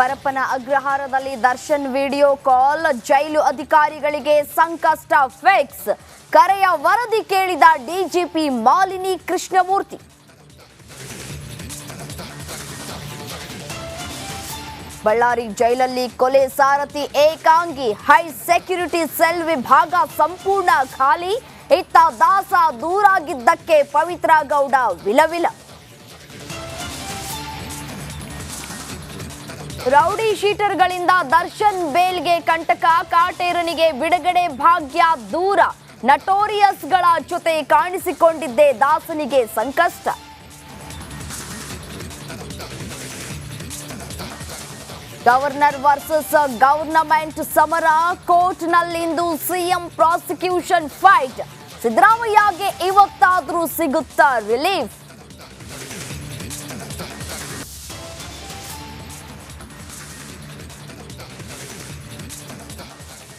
ಪರಪ್ಪನ ಅಗ್ರಹಾರದಲ್ಲಿ Darshan video call, ಜೈಲು ಅಧಿಕಾರಿಗಳಿಗೆ ಸಂಕಷ್ಟ ಫೆಕ್ಸ್. ಕರೆಯ ವರದಿ ಕೇಳಿದ ಡಿಜಿಪಿ ಮಾಲಿನಿ ಕೃಷ್ಣಮೂರ್ತಿ. ಬಳ್ಳಾರಿ ಜೈಲಲ್ಲಿ ಕೊಲೆ ಸಾರಥಿ ಏಕಾಂಗಿ, ಹೈ ಸೆಕ್ಯೂರಿಟಿ ಸೆಲ್ ವಿಭಾಗ ಸಂಪೂರ್ಣ ಖಾಲಿ. ಇತ್ತ ದಾಸ ದೂರಾಗಿದ್ದಕ್ಕೆ ಪವಿತ್ರ ಗೌಡ ವಿಲವಿಲ. ರೌಡಿ ಶೀಟರ್ಗಳಿಂದ ದರ್ಶನ್ ಬೇಲ್ಗೆ ಕಂಟಕ, ಕಾಟೇರನಿಗೆ ಬಿಡುಗಡೆ ಭಾಗ್ಯ ದೂರ. ನಟೋರಿಯಸ್ಗಳ ಜೊತೆ ಕಾಣಿಸಿಕೊಂಡಿದ್ದೇ ದಾಸನಿಗೆ ಸಂಕಷ್ಟ. ಗವರ್ನರ್ ವರ್ಸಸ್ ಗವರ್ನಮೆಂಟ್ ಸಮರ ಕೋರ್ಟ್ನಲ್ಲಿಂದು ಸಿಎಂ ಪ್ರಾಸಿಕ್ಯೂಷನ್ ಫೈಟ್. ಸಿದ್ದರಾಮಯ್ಯಗೆ ಇವತ್ತಾದ್ರೂ ಸಿಗುತ್ತಾ ರಿಲೀಫ್?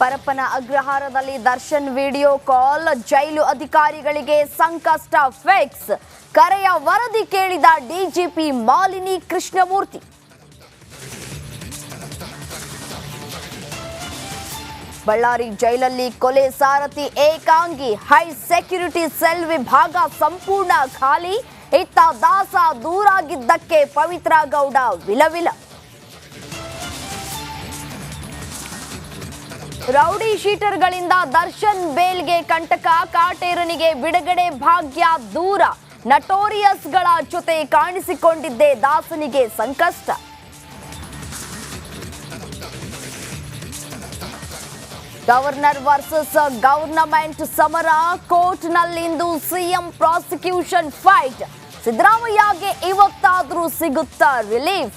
ಪರಪ್ಪನ ಅಗ್ರಹಾರದಲ್ಲಿ ದರ್ಶನ್ ವಿಡಿಯೋ ಕಾಲ್, ಜೈಲು ಅಧಿಕಾರಿಗಳಿಗೆ ಸಂಕಷ್ಟ ಫೆಕ್ಸ್ ಕರೆಯ ವರದಿ ಕೇಳಿದ ಡಿಜಿಪಿ ಮಾಲಿನಿ ಕೃಷ್ಣಮೂರ್ತಿ. ಬಳ್ಳಾರಿ ಜೈಲಲ್ಲಿ ಕೊಲೆ ಸಾರಥಿ ಏಕಾಂಗಿ, ಹೈ ಸೆಕ್ಯೂರಿಟಿ ಸೆಲ್ ವಿಭಾಗ ಸಂಪೂರ್ಣ ಖಾಲಿ. ಇತ್ತ ದಾಸ ದೂರಾಗಿದ್ದಕ್ಕೆ ಪವಿತ್ರ ಗೌಡ ವಿಲವಿಲ. ರೌಡಿ ಶೀಟರ್ಗಳಿಂದ ದರ್ಶನ್ ಬೇಲ್ಗೆ ಕಂಟಕ, ಕಾಟೇರನಿಗೆ ಬಿಡುಗಡೆ ಭಾಗ್ಯ ದೂರ. ನಟೋರಿಯಸ್ಗಳ ಜೊತೆ ಕಾಣಿಸಿಕೊಂಡಿದ್ದೇ ದಾಸನಿಗೆ ಸಂಕಷ್ಟ. ಗವರ್ನರ್ ವರ್ಸಸ್ ಗವರ್ನಮೆಂಟ್ ಸಮರ ಕೋರ್ಟ್ನಲ್ಲಿಂದು ಸಿಎಂ ಪ್ರಾಸಿಕ್ಯೂಷನ್ ಫೈಟ್. ಸಿದ್ದರಾಮಯ್ಯಗೆ ಇವತ್ತಾದರೂ ಸಿಗುತ್ತಾ ರಿಲೀಫ್?